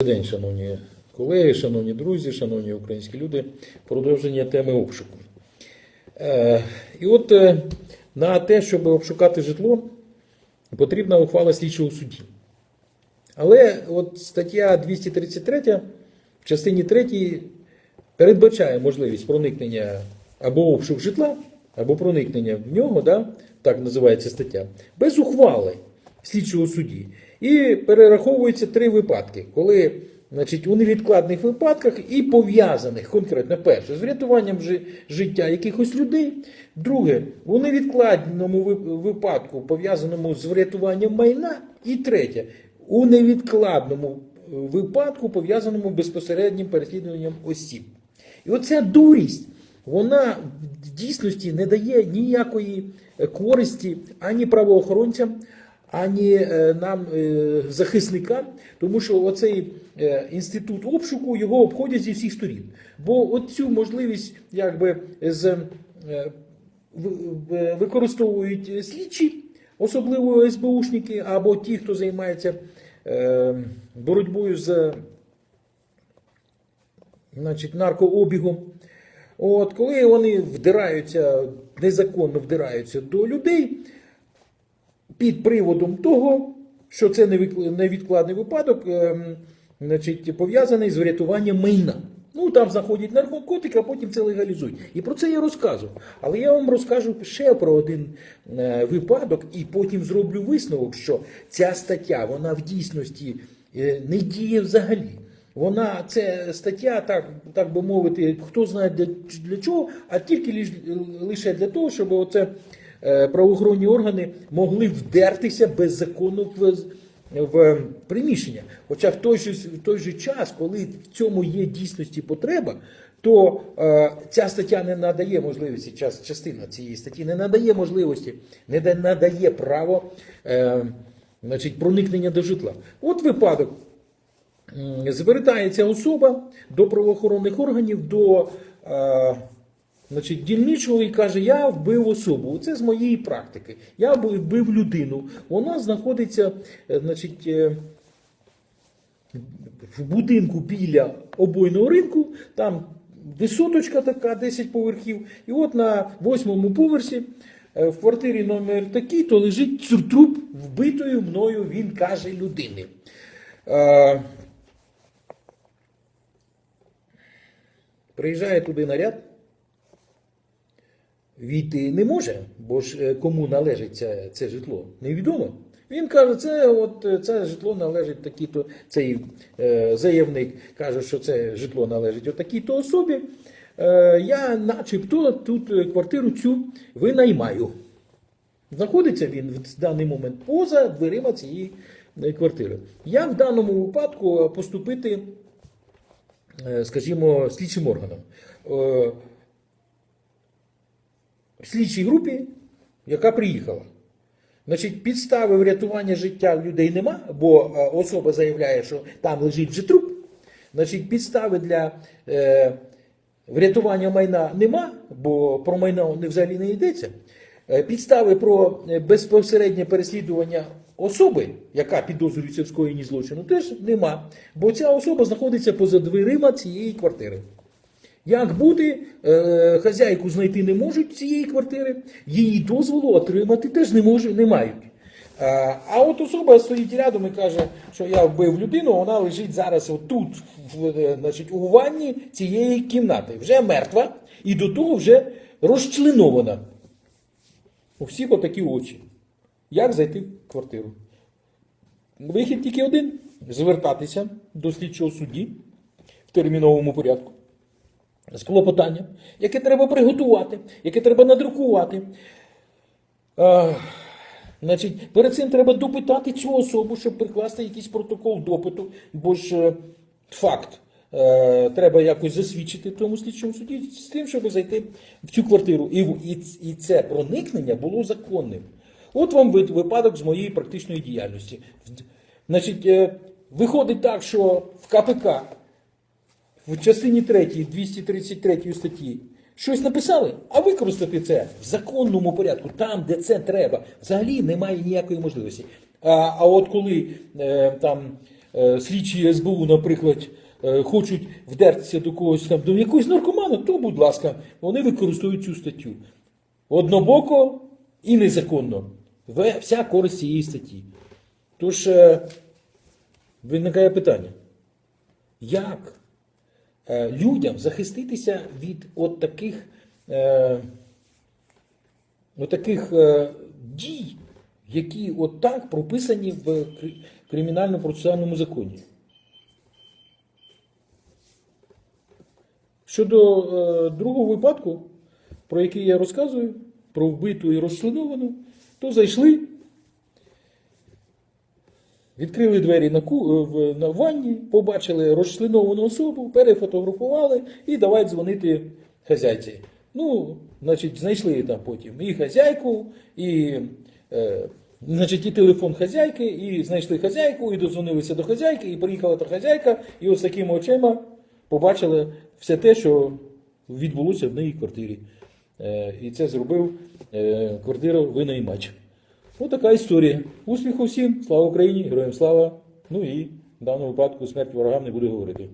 Добрий день, шановні колеги, шановні друзі, шановні українські люди. Продовження теми обшуку. Е, і от е, на те, щоб обшукати житло, потрібна ухвала слідчого судді. Але от стаття 233 в частині 3 передбачає можливість проникнення або обшук житла, або проникнення в нього, да, так називається стаття, без ухвали слідчого судді. І перераховуються три випадки, коли значить, у невідкладних випадках і пов'язаних конкретно перше з врятуванням життя якихось людей. Друге, у невідкладному випадку пов'язаному з врятуванням майна. І третє, у невідкладному е, випадку пов'язаному безпосереднім переслідуванням осіб. І оця дурість, вона в дійсності не дає ніякої е, користі ані правоохоронцям, ані е, нам, е, захисникам, тому що оцей е, інститут обшуку його обходять зі всіх сторін. Бо оцю можливість якби з використовують слідчі, особливо СБУшники, або ті, хто займається боротьбою з значить, наркообігом. От, коли вони вдираються, незаконно вдираються до людей під приводом того, що це невідкладний випадок, ем, значить, пов'язаний з врятуванням майна. Ну, там знаходять наркотики, а потім це легалізують. І про це я розказував. Але я вам розкажу ще про один е, випадок, і потім зроблю висновок, що ця стаття, вона в дійсності е, не діє взагалі. Вона це стаття, так, так би мовити, хто знає для, для чого, а тільки лише для того, щоб оце правоохоронні органи могли вдертися беззаконно в, в приміщення. Хоча в той же, в той же час, коли в цьому є дійсності потреба, то е, ця стаття не надає можливості, час, частина цієї статті не надає можливості, не надає право е, значить, проникнення до житла. От випадок. Звертається особа до правоохоронних органів, до е, значить, дільничого і каже: Я вбив особу. Це з моєї практики. Я вбив- людину. Вона знаходиться е, значить, е, в будинку біля обойного ринку, там висоточка така, 10 поверхів. І от на восьмому поверсі е, в квартирі номер такий, то лежить труп вбитою мною, він каже, людини. Приїжджає туди наряд, війти не може, бо ж е, кому належить це, це житло, невідомо. Він каже, це от е, це житло належить такій-то цей е, заявник каже, що це житло належить от такій-то особі. Е, я начебто тут е, квартиру цю винаймаю. Знаходиться він в даний момент поза дверима цієї квартири. Я в даному випадку поступити скажімо, слідчим органам. Слідчій групі, яка приїхала. Значить, підстави врятування життя людей нема, бо е, особа заявляє, що там лежить вже труп. Значить, підстави для е, врятування майна нема, бо про майно взагалі не йдеться. Е, Підстави про е, безпосереднє переслідування особи, яка підозрюється в скоєнні злочину, теж нема. Бо ця особа знаходиться поза дверима цієї квартири. Як бути, е, хазяйку знайти не можуть цієї квартири, її дозволу отримати теж не, може, не мають. Е, а от особа стоїть рядом і каже, що я вбив людину, вона лежить зараз отут, в, е, значить, у ванні цієї кімнати. Вже мертва і до того вже розчленована. У всіх отакі очі. Як зайти в квартиру? Вихід тільки один: звертатися до слідчого судді в терміновому порядку з клопотанням, яке треба приготувати, яке треба надрукувати. Е, значить, перед цим треба допитати цю особу, щоб прикласти якийсь протокол допиту, бо ж е, факт е, треба якось засвідчити тому слідчому суді з тим, щоб зайти в цю квартиру. І, і, і це проникнення було законним. От вам випадок з моєї практичної діяльності. Значить, е, виходить так, що в КПК в частині 3 233 статті щось написали, а використати це в законному порядку, там, де це треба, взагалі немає ніякої можливості. А, а от коли е, там е, слідчі СБУ, наприклад, е, хочуть вдертися до когось там, до якогось наркомана, то, будь ласка, вони використовують цю статтю. Однобоко і незаконно. Вся користь цієї статті. Тож е, виникає питання. Як людям захиститися від от таких, е, от таких е, дій, які от так прописані в кримінально-процесуальному законі? Щодо е, другого випадку, про який я розказую, про вбиту і розчленовану, то зайшли, відкрили двері на, ку, е, на ванні, побачили розчленовану особу, перефотографували і давай дзвонити хазяйці. Ну, значить, знайшли там потім і хазяйку, і, е, значить, і телефон хазяйки, і знайшли хазяйку, і додзвонилися до хазяйки, і приїхала та хазяйка, і ось такими очима побачили все те, що відбулося в неї квартирі. Е, І це зробив е, квартира винаймач. Ось така історія. Успіху всім, слава Україні, героям слава. Ну і в даному випадку смерть ворогам не буде говорити.